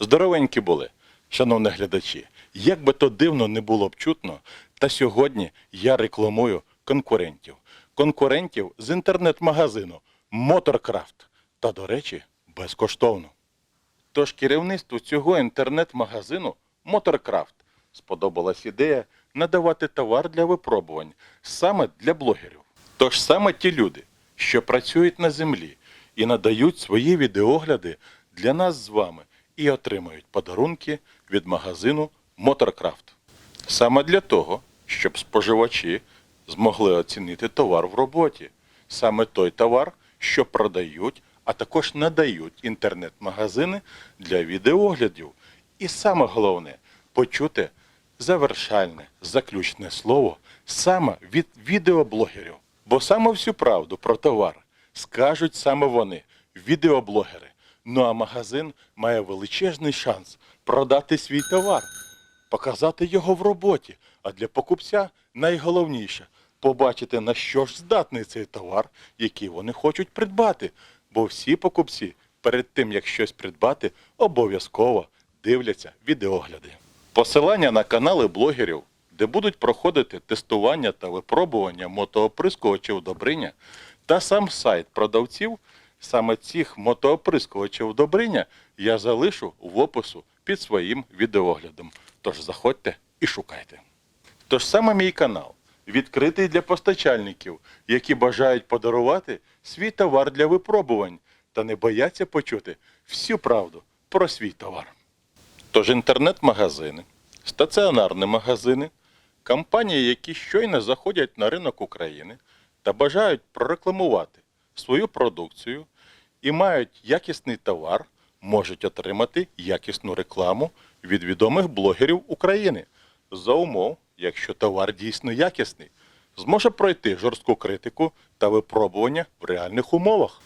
Здоровенькі були, шановні глядачі. Як би то дивно не було б чутно, та сьогодні я рекламую конкурентів. Конкурентів з інтернет-магазину Моторкрафт. Та, до речі, безкоштовно. Тож керівництву цього інтернет-магазину Моторкрафт сподобалась ідея надавати товар для випробувань саме для блогерів. Тож саме ті люди, що працюють на землі і надають свої відеогляди для нас з вами і отримають подарунки від магазину Моторкрафт. Саме для того, щоб споживачі змогли оцінити товар в роботі. Саме той товар, що продають, а також надають інтернет-магазини для відеоглядів. І саме головне почути завершальне, заключне слово саме від відеоблогерів. Бо саме всю правду про товар скажуть саме вони, відеоблогери. Ну а магазин має величезний шанс продати свій товар показати його в роботі. А для покупця найголовніше побачити, на що ж здатний цей товар, який вони хочуть придбати. Бо всі покупці перед тим, як щось придбати, обов'язково дивляться відеогляди. Посилання на канали блогерів, де будуть проходити тестування та випробування мотооприскувачів Добриня, та сам сайт продавців саме цих мотооприскувачів Добриня я залишу в опису під своїм відеоглядом. Тож заходьте і шукайте. Тож саме мій канал відкритий для постачальників, які бажають подарувати свій товар для випробувань та не бояться почути всю правду про свій товар. Тож інтернет-магазини, стаціонарні магазини, компанії, які щойно заходять на ринок України та бажають прорекламувати свою продукцію і мають якісний товар, можуть отримати якісну рекламу від відомих блогерів України за умов, якщо товар дійсно якісний, зможе пройти жорстку критику та випробування в реальних умовах.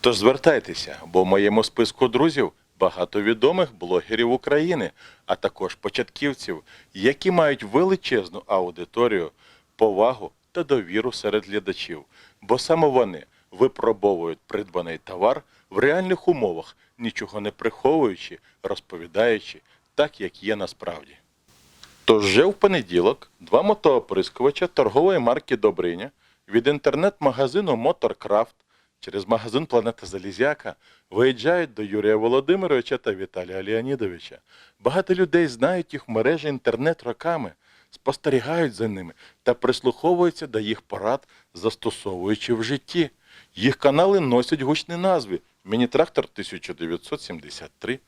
Тож звертайтеся, бо в моєму списку друзів багато відомих блогерів України, а також початківців, які мають величезну аудиторію, повагу та довіру серед глядачів, бо саме вони випробовують придбаний товар в реальних умовах, нічого не приховуючи, розповідаючи так, як є насправді. Тож вже в понеділок два мотооприскувача торгової марки Добриня від інтернет-магазину Моторкрафт через магазин Планета Залізяка виїжджають до Юрія Володимировича та Віталія Леонідовича. Багато людей знають їх в мережі інтернет роками, спостерігають за ними та прислуховуються до їх порад, застосовуючи в житті. Їх канали носять гучні назви Міні-трактор 1973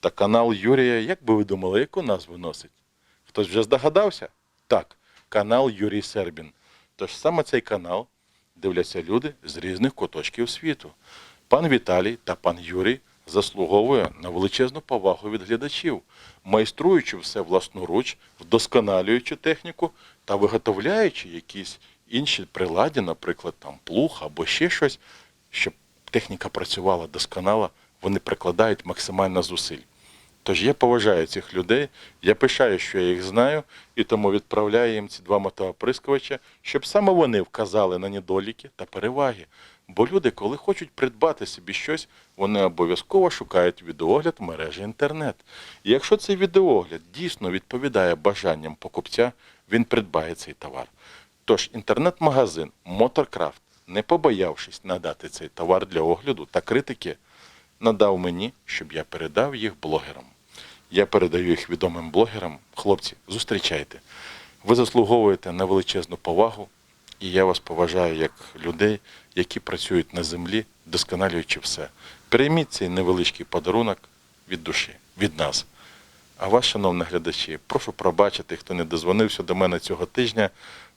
та канал Юрія, як би ви думали, яку назву носить? Хтось вже здогадався? Так, канал Юрій Сербін. Тож саме цей канал дивляться люди з різних куточків світу. Пан Віталій та пан Юрій заслуговує на величезну повагу від глядачів, майструючи все власноруч, вдосконалюючи техніку та виготовляючи якісь інші приладі, наприклад, там плуг або ще щось, щоб техніка працювала досконало, вони прикладають максимально зусиль. Тож я поважаю цих людей, я пишаю, що я їх знаю, і тому відправляю їм ці два мотооприскувача, щоб саме вони вказали на недоліки та переваги. Бо люди, коли хочуть придбати собі щось, вони обов'язково шукають відеогляд в мережі інтернет. І якщо цей відеогляд дійсно відповідає бажанням покупця, він придбає цей товар. Тож інтернет-магазин Моторкрафт, не побоявшись надати цей товар для огляду та критики, надав мені, щоб я передав їх блогерам. Я передаю їх відомим блогерам. Хлопці, зустрічайте. Ви заслуговуєте на величезну повагу, і я вас поважаю як людей, які працюють на землі, досконалюючи все. Прийміть цей невеличкий подарунок від душі, від нас. А вас, шановні глядачі, прошу пробачити, хто не дозвонився до мене цього тижня,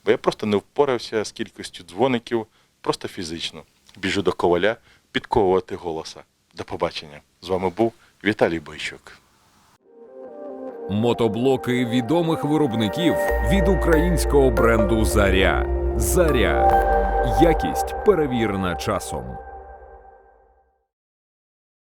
бо я просто не впорався з кількістю дзвоників, просто фізично. Біжу до коваля підковувати голоса. До побачення. З вами був Віталій Бойчук. Мотоблоки відомих виробників від українського бренду Заря. Заря. Якість перевірена часом.